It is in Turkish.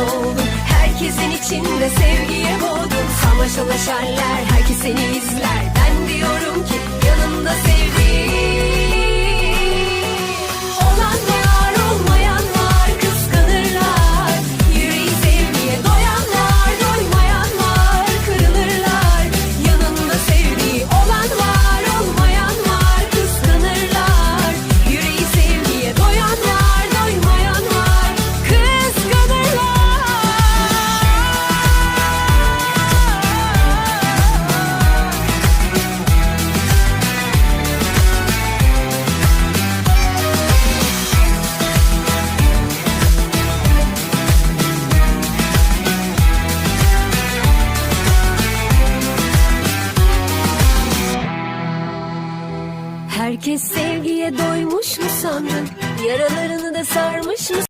oldun Herkesin içinde sevgiye boğdun Samaşalaşarlar herkes seni izler. Herkes sevgiye doymuş mu sandın? Yaralarını da sarmış mı